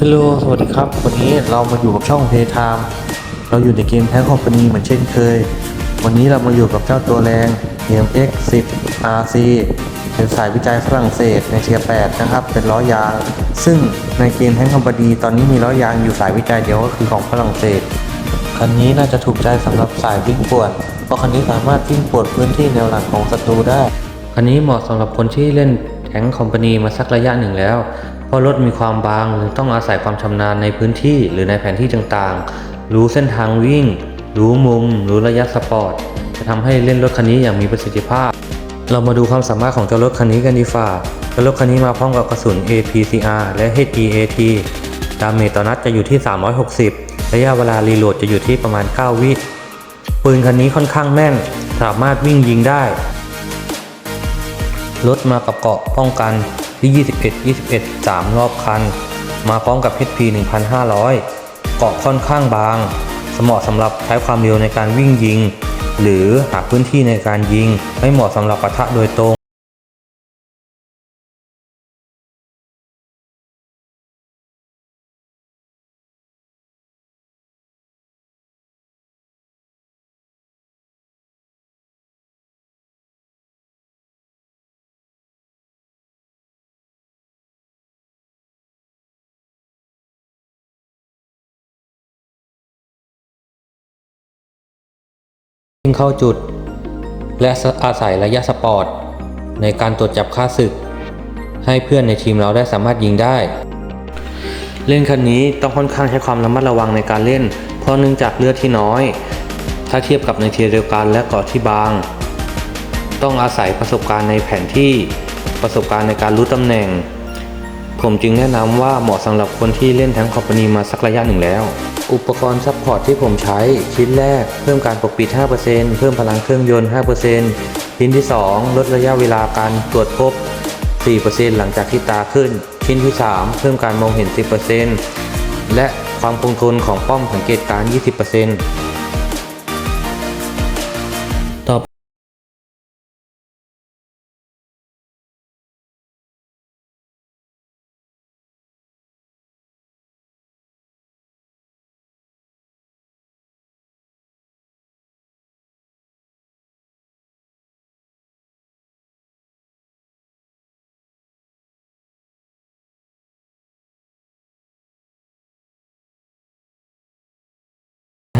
ฮัลโหลสวัสดีครับ วันนี้เรามาอยู่กับช่อง Playtime เราอยู่ในเกมแท้คอมพานีเหมือนเช่นเคย วันนี้เรามาอยู่กับเจ้าตัวแรง MX 10 RC เป็นสายวิจัยฝรั่งเศสในเทียร์8นะครับ เป็นล้อยาง ซึ่งในเกมแท้คอมพานีตอนนี้มีล้อยางอยู่สายวิจัยเดียวก็คือของฝรั่งเศส คันนี้น่าจะถูกใจสำหรับสายวิ่งป่วน เพราะคันนี้สามารถวิ่งป่วนพื้นที่แนวหลังของศัตรูได้ คันนี้เหมาะสำหรับคนที่เล่นแทงคอมพานีมาสักระยะหนึ่งแล้ว เพราะรถมีความบางต้องอาศัยความชำนาญในพื้นที่หรือในแผนที่ต่างๆ รู้เส้นทางวิ่ง รู้มุม รู้ระยะสปอร์ต จะทำให้เล่นรถคันนี้อย่างมีประสิทธิภาพ เรามาดูความสามารถของเจ้ารถคันนี้กันดีฝ่าเจ้ารถคันนี้มาพร้อมกับกระสุน APCR และ HEAT ดาเมจต่อนัดจะอยู่ที่ 360 ระยะเวลารีโหลดจะอยู่ที่ประมาณ 9 วิปืนคันนี้ค่อนข้างแม่น สามารถวิ่งยิงได้ รถมากับเกาะป้องกัน ที่ 21 21 3 รอบคัน มาพร้อมกับ HP 1500 เกาะค่อนข้างบางเหมาะสำหรับใช้ความเร็วในการวิ่งยิง หรือหาพื้นที่ในการยิง ไม่เหมาะสำหรับปะทะโดยตรง วิ่งเข้าจุด และอาศัยระยะสปอร์ต ในการตรวจจับค่าศึก ให้เพื่อนในทีมเราได้สามารถยิงได้ เล่นคันนี้ต้องค่อนข้างใช้ความระมัดระวังในการเล่น เพราะเนื่องจากเลือดที่น้อย ถ้าเทียบกับในเทียร์เดียวกันและเกาะที่บาง ต้องอาศัยประสบการณ์ในแผนที่ประสบการณ์ในการรู้ตำแหน่ง ผมจึงแนะนำว่าเหมาะสำหรับคนที่เล่นแทงคอมพานีมาสักระยะหนึ่งแล้ว อุปกรณ์ซัพพอร์ตที่ผมใช้ ชิ้นแรก เพิ่มการปกปิด 5%เพิ่มพลังเครื่องยนต์ 5%ชิ้นที่ 2 ลดระยะเวลาการตรวจพบ 4%หลังจากที่ตาขึ้น ชิ้นที่ 3 เพิ่มการมองเห็น 10%และความคงทนของป้อมสังเกตการณ์20%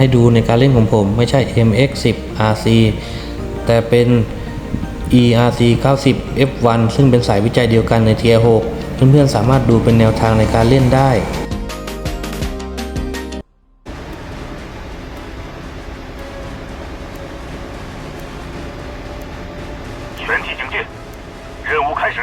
ให้ดูในการเล่นของผมไม่ใช่ MX 10 RC แต่เป็น ERC 90 F1 ซึ่งเป็นสายวิจัยเดียวกันใน Tier 6 เพื่อนๆสามารถดูเป็นแนวทางในการเล่นได้ 全体警戒，任务开始。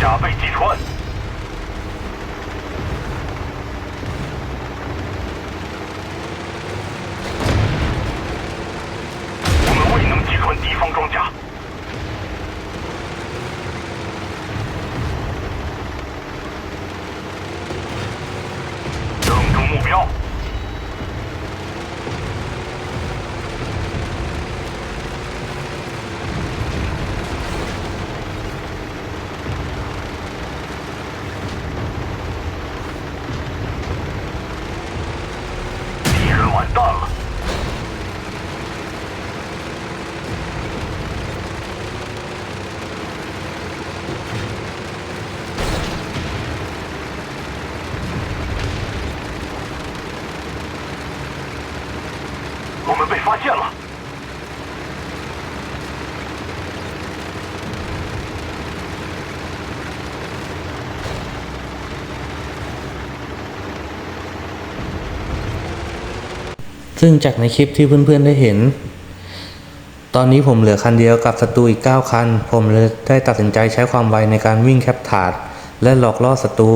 甲被击穿。我们未能击穿敌方装甲。正中目标。done. ซึ่งจากในคลิปที่เพื่อนๆได้เห็น ตอนนี้ผมเหลือคันเดียวกับศัตรูอีก 9 คัน ผมเลยได้ตัดสินใจใช้ความไวในการวิ่งแคปถาด และหลอกล่อศัตรู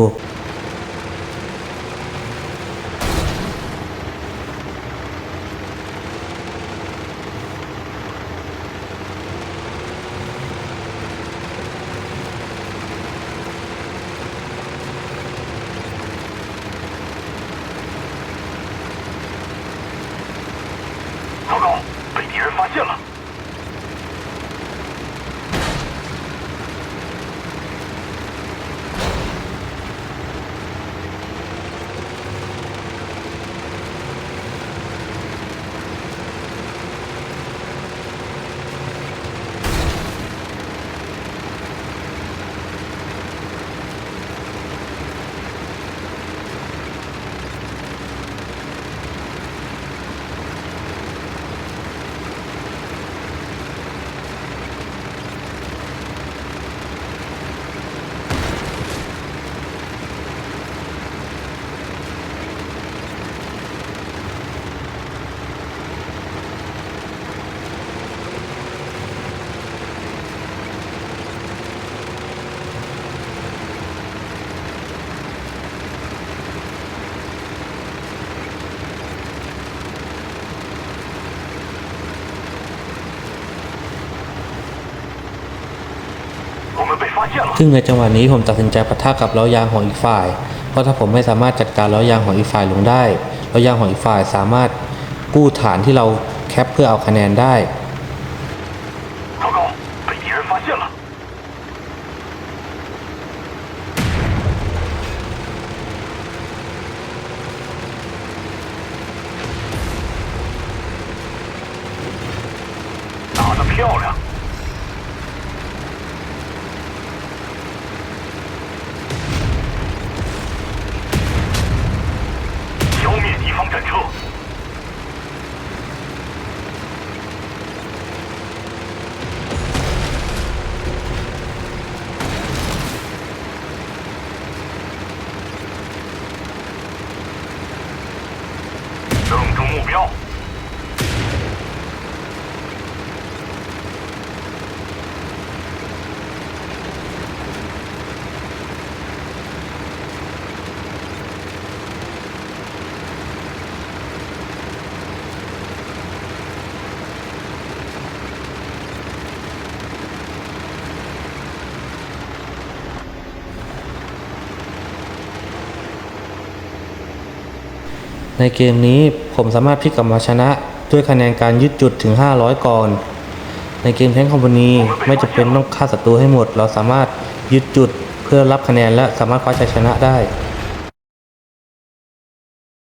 ซึ่งในจังหวะนี้ผมตัดสินใจปะทะกับล้อยางของอีกฝ่าย เพราะถ้าผมไม่สามารถจัดการล้อยางของอีกฝ่ายลงได้ล้อยางของอีกฝ่ายสามารถกู้ฐานที่เราแคปเพื่อเอาคะแนนได้漂亮。 ในเกมนี้ผมสามารถพลิกกลับมาชนะ ด้วยคะแนนการยึดจุดถึง 500 ก่อน ในเกมแทงคอมพานีไม่จำเป็นต้องฆ่าศัตรูให้หมด เราสามารถยึดจุดเพื่อรับคะแนนและสามารถคว้าชัยชนะได้